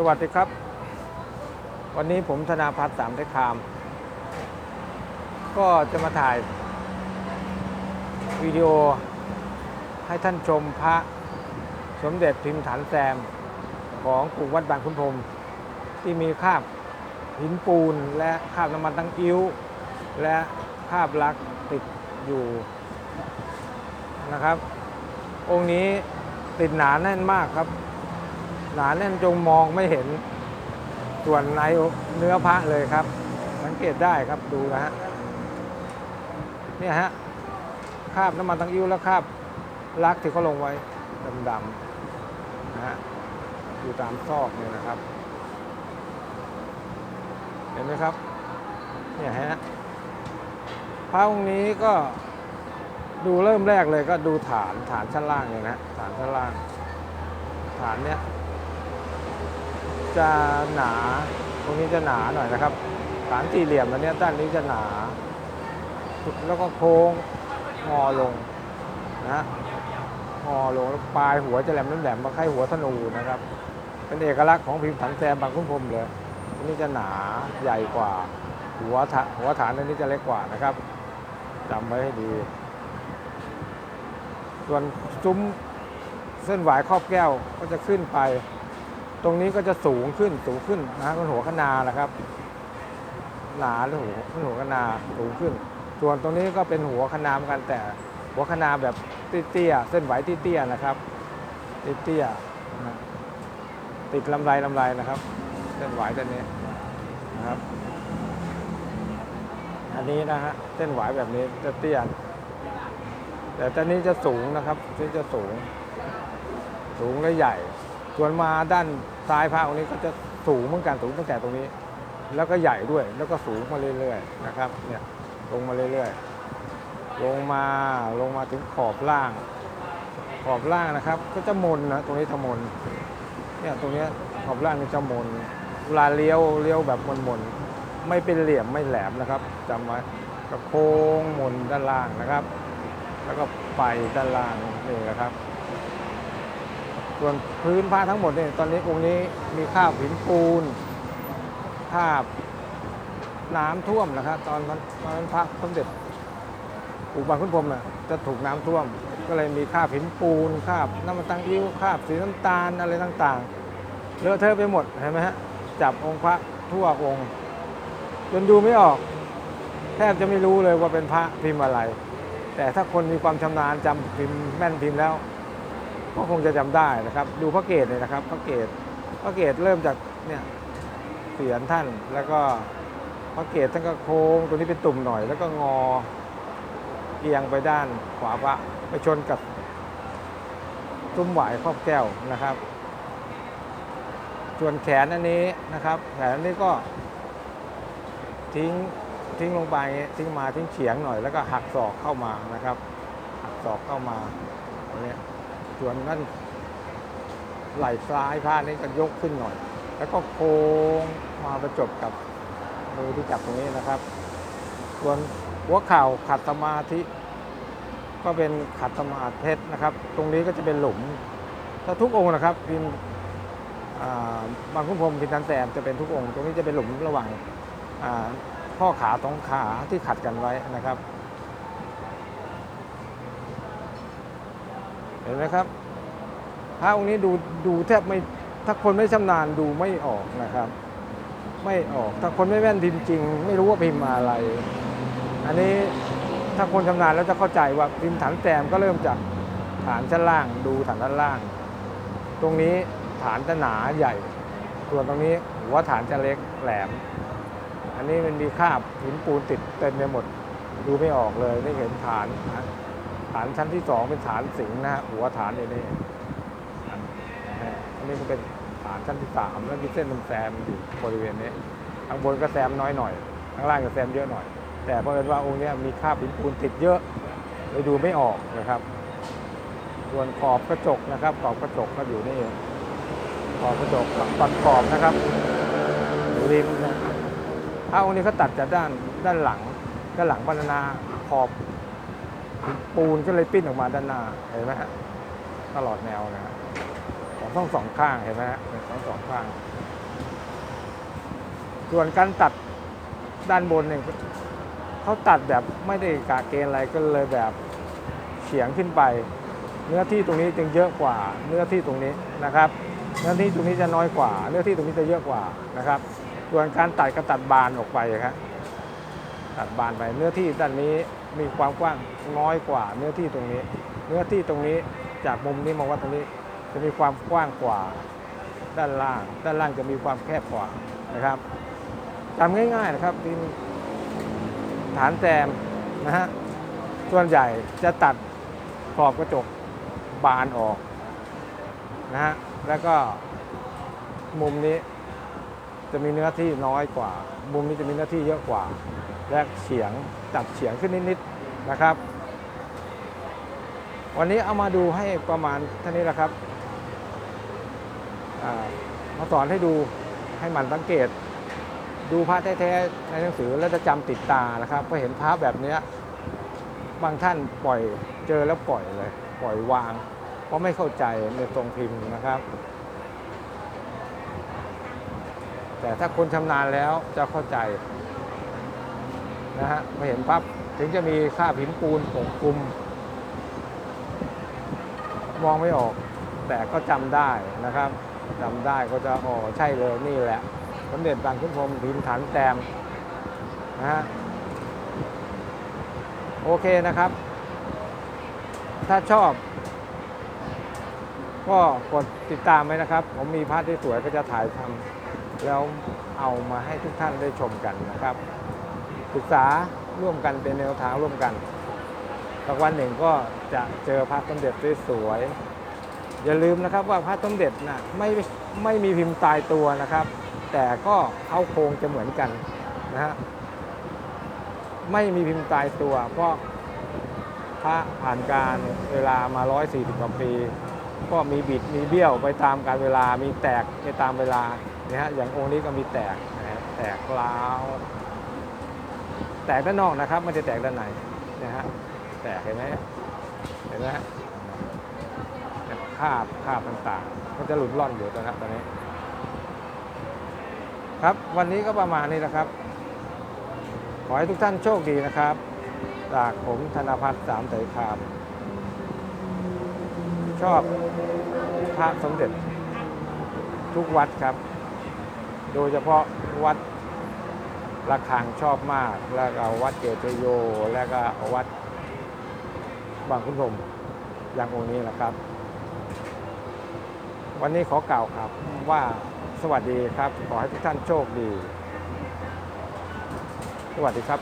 สวัสดีครับ วันนี้ผมธนาพัฒน์สามไทคาม ก็จะมาถ่าย วิดีโอให้ท่านชมพระสมเด็จพิมพ์ฐานแซม ของกรุงวัดบางขุนพรมที่มีคาบหินปูนและคาบน้ำมันตั้งอิ้ว และคาบลักติดอยู่นะครับ องค์นี้ติดหนาแน่นมากครับ หนาแน่นจงมองไม่เห็นส่วนในเนื้อพระเลยครับ สังเกตได้ครับดูนะฮะเนี่ยฮะคราบน้ำมันตังอิ้วและคราบลักที่เขาลงไว้ดำๆนะฮะอยู่ตามซอกเนี่ยนะครับ เห็นไหมครับเนี่ยฮะพระองค์นี้ก็ดูเริ่มแรกเลยก็ดูฐานฐานชั้นล่างเลยนะฐานชั้นล่าง ฐานเนี้ย จะหนา ตรงนี้จะหนาหน่อยนะครับฐานสี่เหลี่ยมอันนี้ด้านนี้จะหนา แล้วก็โค้งงอลงนะงอลงแล้วปลายหัวจะแหลมแหลมๆมาคล้ายหัวธนูนะครับ เป็นเอกลักษณ์ของพิมพ์ถันแซมบางคุ้มพรมเลยอันนี้จะหนาใหญ่กว่า หัวฐานหัวฐานอันนี้จะเล็กกว่านะครับจำไว้ให้ดี ส่วนซุ้มเส้นหวายครอบแก้วก็จะขึ้นไป ตรงนี้ก็จะสูงขึ้นสูงขึ้นนะมันหัวขนาแหละครับ หนาหรือหัวมันหัวขนาสูงขึ้น ส่วนตรงนี้ก็เป็นหัวขนาเหมือนกันแต่หัวขนาแบบเตี้ยเส้นไหวเตี้ยนะครับเตี้ยติดลำไรลำไรนะครับ เส้นไหวตัวนี้นะครับ อันนี้นะฮะเส้นไหวแบบนี้จะเตี้ยแต่ตอนนี้จะสูงนะครับนี่จะสูง สูงและใหญ่ ส่วนมาด้านซ้ายพระองค์นี้ก็จะสูงเหมือนกันสูงตั้งแต่ตรงนี้ แล้วก็ใหญ่ด้วยแล้วก็สูงมาเรื่อยๆนะครับเนี่ยลงมาเรื่อยๆ ลงมาลงมาถึงขอบล่าง ขอบล่างนะครับ ก็จะมนนะตรงนี้จะมนเนี่ยตรงเนี้ยขอบล่างนี่จะมนเวลาเลี้ยวเลี้ยวแบบมนๆไม่เป็นเหลี่ยมไม่แหลมนะครับจำไว้ก็โค้งมนด้านล่างนะครับ แล้วก็ไปด้านล่างนี่นะครับ ส่วนพื้นผ้าทั้งหมดเนี่ยตอนนี้องค์นี้มีคราบหินปูนคราบน้ำท่วมนะครับตอนนั้นตอนนั้นพระสมเด็จปู่บางขุนพรหมน่ะจะถูกน้ำท่วม ก็เลยมีคราบหินปูนคราบน้ำมันตังอิ้วคราบสีน้ำตาลอะไรต่างๆเลอะเทอะไปหมดเห็นไหมฮะจับองค์พระทั่วองค์ จนดูไม่ออก แทบจะไม่รู้เลยว่าเป็นพระพิมพ์อะไร แต่ถ้าคนมีความชำนาญจำพิมพ์แม่นพิมพ์แล้ว ก็คงจะจำได้นะครับ ดูพระเกศเนี่ยนะครับพระเกศพระเกศเริ่มจากเนี่ยเสียนท่านแล้วก็พระเกศท่านก็โค้งตัวนี้เป็นตุ่มหน่อย แล้วก็งอเอียงไปด้านขวาพระไปชนกับซุ้มหวายครอบแก้วนะครับ ส่วนแขนอันนี้นะครับ แขนอันนี้ก็ ทิ้งทิ้งลงไปทิ้งมาทิ้งเฉียงหน่อย แล้วก็หักศอกเข้ามานะครับ หักศอกเข้ามาตรงนี้ ส่วนนั่นไหล่ซ้ายผ้านี่ก็ยกขึ้นหน่อย แล้วก็โค้งมาประจบกับมือที่จับตรงนี้นะครับ ส่วนหัวเข่าขัดสมาธิก็เป็นขัดสมาธิเพชรนะครับ ตรงนี้ก็จะเป็นหลุม ถ้าทุกองค์นะครับพิมบางคุ้มพรมพิมพ์ทันแสมจะเป็นทุกองค์ ตรงนี้จะเป็นหลุมระหว่างข้อขาสองขาที่ขัดกันไว้นะครับ ห็นไหมครับพระองค์นี้ดูดูแทบไม่ถ้าคนไม่ชำนาญดูไม่ออกนะครับ ไม่ออกถ้าคนไม่แม่นพิมพ์จริง ไม่รู้ว่าพิมพ์อะไร อันนี้ถ้าคนชำนาญแล้วจะเข้าใจว่าพิมพ์ฐานแซมก็เริ่มจากฐานชั้นล่าง ดูฐานด้านล่าง ตรงนี้ฐานจะหนาใหญ่ส่วนตรงนี้หัวฐานจะเล็กแหลม อันนี้มันมีคราบหินปูนติดเต็มไปหมด ดูไม่ออกเลยได้เห็นฐานนะานชั้นที่สองเป็นฐานสิงห์นะฮะหัวฐานนี่นี่อันอันนี้มันเป็นฐานชั้นที่สามแล้วมีเส้นมันแซมอยู่บริเวณนี้ข้างบนก็แซมน้อยหน่อยข้างล่างก็แซมเยอะหน่อย แต่เพราะเอิญว่าองค์นี้มีคราบหินปูนติดเยอะเลยดูไม่ออกนะครับ ส่วนขอบกระจกนะครับ ขอบกระจกก็อยู่นี่เองขอบกระจกตัดขอบนะครับริมนะถ้าองค์นี้เขาตัดจากด้านด้านหลังด้านหลังบรรณาขอบ ปูนก็เลยปิ้นออกมาด้านหน้าเห็นไหมฮะตลอดแนวนะฮะของทั้งสองข้างเห็นไหมฮะเป็นทั้งสองข้าง ส่วนการตัดด้านบนเนี่ยเขาตัดแบบไม่ได้กะเกณฑ์อะไรก็เลยแบบเฉียงขึ้นไป เนื้อที่ตรงนี้จึงเยอะกว่า เนื้อที่ตรงนี้นะครับ เนื้อที่ตรงนี้จะน้อยกว่า เนื้อที่ตรงนี้จะเยอะกว่านะครับ ส่วนการตัดก็ตัดบานออกไปครับตัดบานไปเนื้อที่ด้านนี้ มีความกว้างน้อยกว่าเนื้อที่ตรงนี้ เนื้อที่ตรงนี้จากมุมนี้มองว่าตรงนี้จะมีความกว้างกว่าด้านล่าง ด้านล่างจะมีความแคบกว่านะครับจำง่ายๆนะครับดินฐานแซมนะฮะส่วนใหญ่จะตัดขอบกระจกบานออกนะฮะแล้วก็มุมนี้จะมีเนื้อที่น้อยกว่า มุมนี้จะมีเนื้อที่เยอะกว่า และเฉียงตัดเฉียงขึ้นนิดๆนะครับ วันนี้เอามาดูให้ประมาณเท่านี้แหละครับามาสอนให้ดูให้มันสังเกต ดูพระแท้ๆในหนังสือแล้วจะจำติดตานะครับพอเห็นพระแบบนี้บางท่านปล่อยเจอแล้วปล่อยเลย ปล่อยวาง เพราะไม่เข้าใจในตรงพิมพ์นะครับ แต่ถ้าคนชำนาญแล้วจะเข้าใจ นะฮะพอเห็นปั๊บถึงจะมีค่าพิมปูนปกคลุม มองไม่ออก แต่ก็จำได้นะครับจำได้ก็จะอ๋อใช่เลยนี่แหละสมเด็จบางขุนพรมพิมฐานแต้มนะฮะโอเคนะครับ ถ้าชอบ ก็กดติดตามไว้นะครับ ผมมีภาพที่สวยก็จะถ่ายทำแล้วเอามาให้ทุกท่านได้ชมกันนะครับ ศึกษาร่วมกันเป็นแนวทางร่วมกันสักวันหนึ่งก็จะเจอพระสมเด็จสวยๆอย่าลืมนะครับว่าพระสมเด็จนะไม่ไม่มีพิมพ์ตายตัวนะครับ แต่ก็เข้าโครงจะเหมือนกันนะฮะไม่มีพิมพ์ตายตัว เพราะพระผ่านการเวลามา 140กว่าปีก็มีบิดมีเบี้ยวไปตามการเวลามีแตกไปตามเวลานะฮะอย่างองค์นี้ก็มีแตกนะฮะแตกร้าว แตกด้านนอกนะครับไม่ได้แตกด้านในนะฮะแตกเห็นไหมเห็นไหมคาบคาบต่างๆมันจะหลุดล่อนอยู่นะครับตอนนี้ ครับวันนี้ก็ประมาณนี้นะครับ ขอให้ทุกท่านโชคดีนะครับ จากผมธนพัฒน์สามไตรคาม ชอบพระสมเด็จทุกวัดครับ โดยเฉพาะวัด ระฆังชอบมาก แล้วก็วัดเกตโย แล้วก็วัดบางคุณพรมอย่างองค์นี้นะครับ วันนี้ขอกล่าวครับว่าสวัสดีครับ ขอให้ทุกท่านโชคดี สวัสดีครับ